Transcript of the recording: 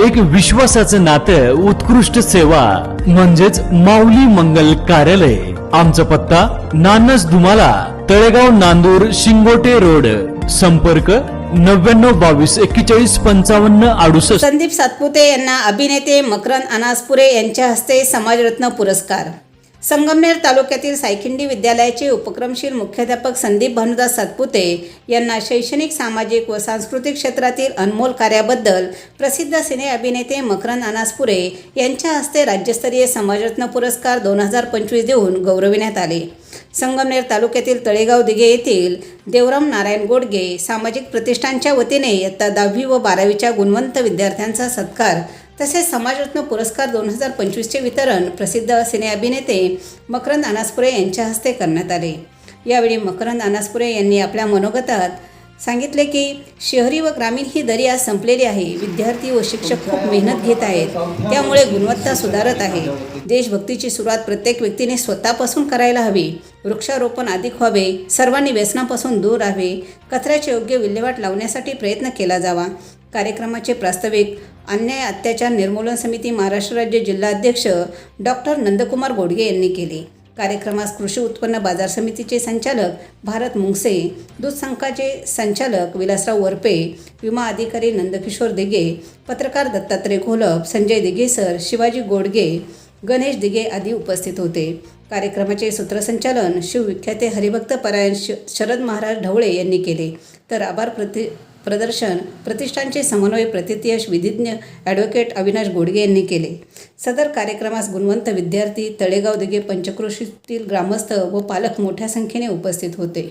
एक विश्वासाचं नातं उत्कृष्ट सेवा म्हणजेच माऊली मंगल कार्यालय. आमचा पत्ता नानस दुमाला तळेगाव नांदूर शिंगोटे रोड. संपर्क नव्याण्णव बावीस एक्केचाळीस पंचावन्न अडुसष्ट. संदीप सातपुते यांना अभिनेते मकरंद अनासपुरे यांच्या हस्ते समाजरत्न पुरस्कार. संगमनेर तालुक्यातील सायखिंडी विद्यालयाचे उपक्रमशील मुख्याध्यापक संदीप भानुदास सातपुते यांना शैक्षणिक सामाजिक व सांस्कृतिक क्षेत्रातील अनमोल कार्याबद्दल प्रसिद्ध सिने अभिनेते मकरंद अनासपुरे यांच्या हस्ते राज्यस्तरीय समाजरत्न पुरस्कार दोन हजार पंचवीस देऊन गौरविण्यात आले. संगमनेर तालुक्यातील तळेगाव दिघे येथील देवराम नारायण गोडगे सामाजिक प्रतिष्ठानच्या वतीने इयत्ता दहावी व बारावीच्या गुणवंत विद्यार्थ्यांचा सत्कार तसेच समाजरत्न पुरस्कार दोन हजार पंचवीसचे वितरण प्रसिद्ध सिने अभिनेते मकरंद अनासपुरे यांच्या हस्ते करण्यात आले. यावेळी मकरंद अनासपुरे यांनी आपल्या मनोगतात सांगितले की शहरी व ग्रामीण ही दर्या संपलेली आहे. विद्यार्थी व शिक्षक खूप मेहनत घेत आहेत. त्यामुळे गुणवत्ता सुधारत आहे. देशभक्तीची सुरुवात प्रत्येक व्यक्तीने स्वतःपासून करायला हवी. वृक्षारोपण अधिक व्हावे. सर्वांनी व्यसनापासून दूर राहावे. कचऱ्याचे योग्य विल्हेवाट लावण्यासाठी प्रयत्न केला जावा. कार्यक्रमाचे प्रास्ताविक अन्याय अत्याचार निर्मूलन समिती महाराष्ट्र राज्य जिल्हाध्यक्ष डॉक्टर नंदकुमार गोडगे यांनी केले. कार्यक्रमास कृषी उत्पन्न बाजार समितीचे संचालक भारत मुंगसे दूध संघाचे संचालक विलासराव वरपे विमा अधिकारी नंदकिशोर दिघे पत्रकार दत्तात्रय घोलप संजय दिघेसर शिवाजी गोडगे गणेश दिघे आदी उपस्थित होते. कार्यक्रमाचे सूत्रसंचालन शिवविख्याते हरिभक्त परायण श शरद महाराज ढवळे यांनी केले. तर आभार प्रति प्रदर्शन प्रतिष्ठानचे समन्वय प्रतिथयश विधिज्ञ ॲडव्होकेट अविनाश गोडगे यांनी केले. सदर कार्यक्रमास गुणवंत विद्यार्थी तळेगाव दिघे पंचक्रोशीतील ग्रामस्थ व पालक मोठ्या संख्येने उपस्थित होते.